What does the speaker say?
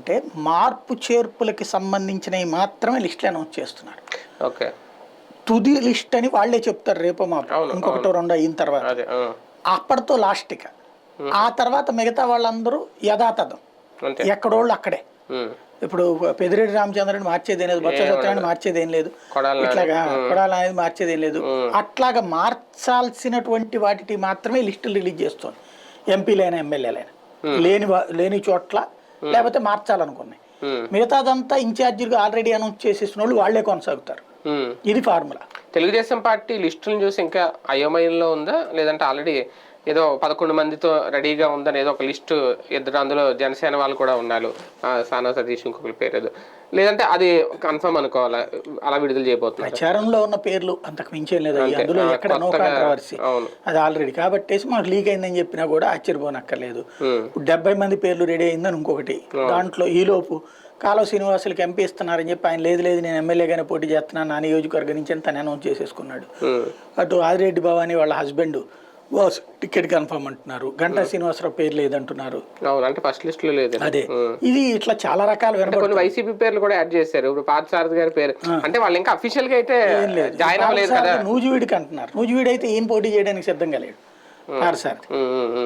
అంటే మార్పు చేర్పులకి సంబంధించినవి మాత్రమే లిస్టులు అనౌన్స్ చేస్తున్నారు. ఓకే. తుది లిస్ట్ అని వాళ్ళే చెప్తారు రేపో అవును, ఇంకొకటో రెండో అయిన తర్వాత. అప్పటితో లాస్ట్ ఇక. ఆ తర్వాత మిగతా వాళ్ళందరూ యథాతథం. ఎక్కడోళ్ళు అక్కడే. ఇప్పుడు పెదిరెడ్డి రామచంద్రని మార్చేది ఏం లేదు బొత్స సత్యనారాయణ మార్చేది ఏం లేదు. ఇట్లాగా కొడాలి అనేది మార్చేది ఏం లేదు. అట్లాగా మార్చాల్సినటువంటి వాటికి మాత్రమే లిస్టులు రిలీజ్ చేస్తుంది. ఎంపీలైనా ఎమ్మెల్యేలైనా. లేని లేని చోట్ల లేకపోతే మార్చాలనుకున్నాయి. మిగతాదంతా ఇన్ఛార్జిగా ఆల్రెడీ అనౌన్స్ చేసేసిన వాళ్ళు వాళ్ళే కొనసాగుతారు. ఇది ఫార్ములా. తెలుగుదేశం పార్టీ లిస్టులను చూసి ఇంకా అయోమయంలో ఉందా? లేదంటే ఆల్రెడీ ఏదో పదకొండు మందితో రెడీగా ఉందని ఏదో ఒక లిస్ట్ ఇద్దరు అందులో జనసేన వాళ్ళు కూడా ఉన్నారు. సానా సతీష్ ఇంకొకరి పేరు లేదంటే అది కన్ఫర్మ్ అనుకోవాలా? అలా విడుదల చేయబోతున్నారు. ప్రచారంలో ఉన్న పేర్లు అంతకు మించేం లేదు. అందులో ఎక్కడ నో కాంట్రవర్సీ. అది ఆల్రెడీ కాబట్టేసి మనకు లీక్ అయిందని చెప్పినా కూడా ఆశ్చర్యపోనక్కర్లేదు. డెబ్బై మంది పేర్లు రెడీ అయిందని ఇంకొకటి. దాంట్లో ఈలోపు కాలువ శ్రీనివాసులకి ఎంపీ ఇస్తున్నారని చెప్పి ఆయన లేదు లేదు నేను ఎమ్మెల్యేగానే పోటీ చేస్తున్నాను నా నియోజకవర్గం నుంచి అని తను అనౌన్స్ చేసేసుకున్నాడు. అటు ఆదిరెడ్డి భవాని వాళ్ళ హస్బెండ్ టికెట్ కన్ఫర్మ్ అంటున్నారు. గంటా శ్రీనివాసరావు పేరు లేదంటున్నారు. అంటే ఫస్ట్ లిస్ట్లో లేదు. అదే. ఇది ఇట్లా చాలా రకాలు కొన్ని వైసీపీ పేర్లు కూడా యాడ్ చేశారు. ఇప్పుడు పార్థసారథి గారి పేరు. అంటే వాళ్ళు ఇంకా అఫీషియల్గా అయితే జాయిన్ అవ్వలేదు కదా. నూజివీడికి అంటున్నారు. నూజివీడి అయితే ఈయన పోటీ చేయడానికి సిద్ధంగా లేడు. ఉమ్, ఉమ్, ఉమ్.